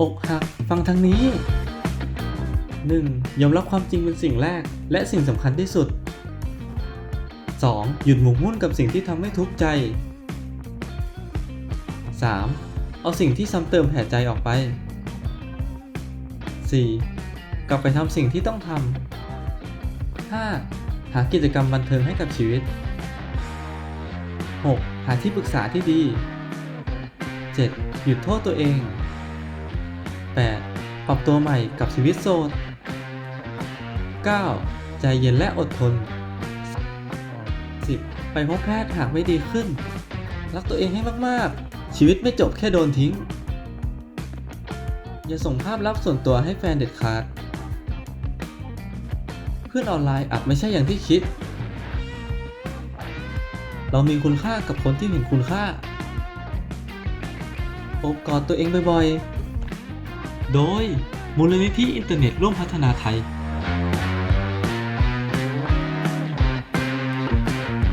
อกหัก ฟังทางนี้ 1. ยอมรับความจริงเป็นสิ่งแรก และสิ่งสำคัญที่สุด 2. หยุดหมกมุ่นกับสิ่งที่ทำให้ทุกข์ใจ 3. เอาสิ่งที่ซ้ำเติมแผลใจออกไป 4. กลับไปทำสิ่งที่ต้องทำ 5. หากิจกรรมบันเทิงให้กับชีวิต 6. หาที่ปรึกษาที่ดี 7. หยุดโทษตัวเอง 8. ปรับตัวใหม่กับชีวิตโสด 9. ใจเย็นและอดทน 10. ไปพบแพทย์หากไม่ดีขึ้น รักตัวเองให้มากๆ ชีวิตไม่จบแค่โดนทิ้ง อย่าส่งภาพลับส่วนตัวให้แฟนเด็ดขาด เพื่อนออนไลน์อาจไม่ใช่อย่างที่คิด เรามีคุณค่ากับคนที่เห็นคุณค่า อบกอดตัวเองบ่อยๆ โดยมูลนิธิอินเทอร์เน็ตร่วมพัฒนาไทย